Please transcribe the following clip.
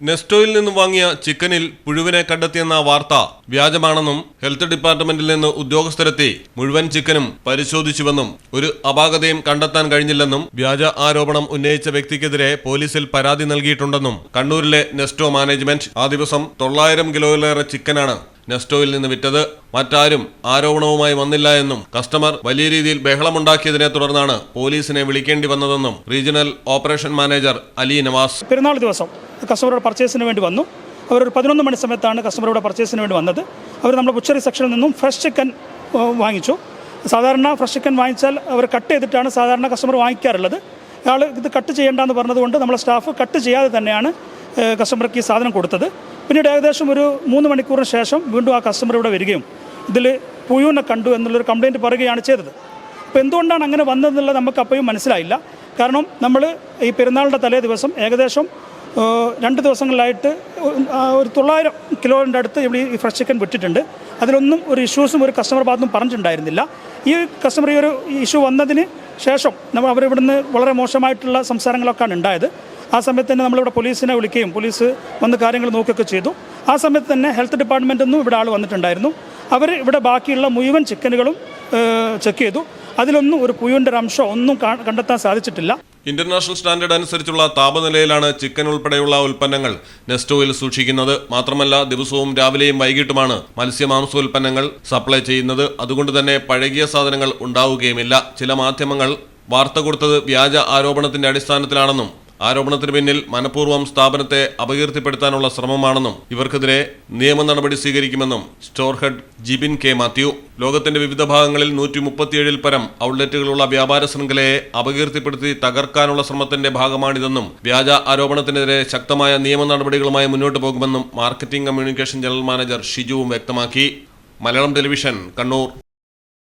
നെസ്റ്റോയിൽ നിന്നും വാങ്ങിയ ചിക്കനിൽ പുഴുവിനെ കണ്ടെത്തിയെന്ന വാർത്ത വ്യാജമാണെന്നും ഹെൽത്ത് ഡിപ്പാർട്ട്മെന്റിൽ നിന്ന് ഉദ്യോഗസ്ഥരെത്തി മുഴുവൻ ചിക്കനും പരിശോധിച്ചുവെന്നും ഒരു അപാകതയും കണ്ടെത്താൻ കഴിഞ്ഞില്ലെന്നും വ്യാജ ആരോപണം ഉന്നയിച്ച വ്യക്തിക്കെതിരെ പോലീസിൽ പരാതി നൽകിയിട്ടുണ്ടെന്നും കണ്ണൂരിലെ നെസ്റ്റോ മാനേജ്മെന്റ് ആ ദിവസം തൊള്ളായിരം കിലോയിലേറെ ചിക്കനാണ് നെസ്റ്റോയിൽ നിന്ന് വിറ്റത്. മറ്റാരും ആരോപണവുമായി വന്നില്ല എന്നും കസ്റ്റമർ വലിയ രീതിയിൽ ബഹളമുണ്ടാക്കിയതിനെ തുടർന്നാണ് പോലീസിനെ വിളിക്കേണ്ടി വന്നതെന്നും regional operation manager Ali Navas. പെരുന്നാൾ ദിവസം കസ്റ്റമറുടെ പർച്ചേസിന് വേണ്ടി വന്നു. അവർ ഒരു പതിനൊന്ന് മണി സമയത്താണ് കസ്റ്റമറുടെ പർച്ചേസിന് വേണ്ടി വന്നത്. അവർ നമ്മുടെ ബുച്ചറി സെക്ഷനിൽ നിന്നും ഫ്രഷ് ചിക്കൻ വാങ്ങിച്ചു. സാധാരണ ഫ്രഷ് ചിക്കൻ വാങ്ങിച്ചാൽ അവർ കട്ട് ചെയ്തിട്ടാണ് സാധാരണ കസ്റ്റമർ വാങ്ങിക്കാറുള്ളത്. അയാൾ ഇത് കട്ട് ചെയ്യേണ്ടെന്ന് പറഞ്ഞതുകൊണ്ട് നമ്മളെ സ്റ്റാഫ് കട്ട് ചെയ്യാതെ തന്നെയാണ് കസ്റ്റമർക്ക് ഈ സാധനം കൊടുത്തത്. പിന്നീട് ഏകദേശം ഒരു മൂന്ന് മണിക്കൂറിന് ശേഷം വീണ്ടും ആ കസ്റ്റമർ ഇവിടെ വരികയും ഇതിൽ പുഴുവിനെ കണ്ടു എന്നുള്ളൊരു കംപ്ലയിന്റ് പറയുകയാണ് ചെയ്തത്. അപ്പോൾ എന്തുകൊണ്ടാണ് അങ്ങനെ വന്നതെന്നുള്ളത് നമുക്ക് അപ്പോഴും മനസ്സിലായില്ല. കാരണം നമ്മൾ ഈ പെരുന്നാളിന്റെ തലേ ദിവസം ഏകദേശം രണ്ട് ദിവസങ്ങളിലായിട്ട് ഒരു തൊള്ളായിരം കിലോന്റെ അടുത്ത് ഇവിടെ ഈ ഫ്രഷ് ചിക്കൻ വിട്ടിട്ടുണ്ട് അതിലൊന്നും ഒരു ഇഷ്യൂസും ഒരു കസ്റ്റമർ ഭാഗത്തും പറഞ്ഞിട്ടുണ്ടായിരുന്നില്ല. ഈ കസ്റ്റമർ ഈ ഒരു ഇഷ്യൂ വന്നതിന് ശേഷം നമ്മൾ അവർ ഇവിടുന്ന് വളരെ മോശമായിട്ടുള്ള സംസാരങ്ങളൊക്കെയാണ് ഉണ്ടായത്. ആ സമയത്ത് തന്നെ നമ്മളിവിടെ പോലീസിനെ വിളിക്കുകയും പോലീസ് വന്ന് കാര്യങ്ങൾ നോക്കുകയൊക്കെ ചെയ്തു. ആ സമയത്ത് തന്നെ ഹെൽത്ത് ഡിപ്പാർട്ട്മെന്റിൽ നിന്നും ഇവിടെ ആൾ വന്നിട്ടുണ്ടായിരുന്നു. അവർ ഇവിടെ ബാക്കിയുള്ള മുഴുവൻ ചിക്കനുകളും ചെക്ക് ചെയ്തു. അതിലൊന്നും ഒരു പുയുവിന്റെ ഒരു അംശം ഒന്നും കണ്ടെത്താൻ സാധിച്ചിട്ടില്ല. ഇന്റർനാഷണൽ സ്റ്റാൻഡേർഡ് അനുസരിച്ചുള്ള താപനിലയിലാണ് ചിക്കൻ ഉൾപ്പെടെയുള്ള ഉൽപ്പന്നങ്ങൾ നെസ്റ്റോയിൽ സൂക്ഷിക്കുന്നത്. മാത്രമല്ല ദിവസവും രാവിലെയും വൈകിട്ടുമാണ് മത്സ്യമാംസോൽപ്പന്നങ്ങൾ സപ്ലൈ ചെയ്യുന്നത്. അതുകൊണ്ട് തന്നെ പഴകിയ സാധനങ്ങൾ ഉണ്ടാവുകയുമില്ല. ചില മാധ്യമങ്ങൾ വാർത്ത കൊടുത്തത് വ്യാജ ആരോപണത്തിന്റെ അടിസ്ഥാനത്തിലാണെന്നും ആരോപണത്തിന് പിന്നിൽ മനഃപൂർവം സ്ഥാപനത്തെ അപകീർത്തിപ്പെടുത്താനുള്ള ശ്രമമാണെന്നും ഇവർക്കെതിരെ നിയമ നടപടി സ്വീകരിക്കുമെന്നും store head Jibin K Mathew. ലോകത്തിന്റെ വിവിധ ഭാഗങ്ങളിൽ നൂറ്റി മുപ്പത്തിയേഴിൽ പരം ഔട്ട്ലെറ്റുകളുള്ള വ്യാപാര ശൃംഖലയെ അപകീർത്തിപ്പെടുത്തി തകർക്കാനുള്ള ശ്രമത്തിന്റെ ഭാഗമാണിതെന്നും വ്യാജ ആരോപണത്തിനെതിരെ ശക്തമായ നിയമ നടപടികളുമായി മുന്നോട്ട് പോകുമെന്നും മാർക്കറ്റിംഗ് കമ്മ്യൂണിക്കേഷൻ ജനറൽ മാനേജർ ഷിജുവും വ്യക്തമാക്കി. മലയാളം ടെലിവിഷൻ കണ്ണൂർ.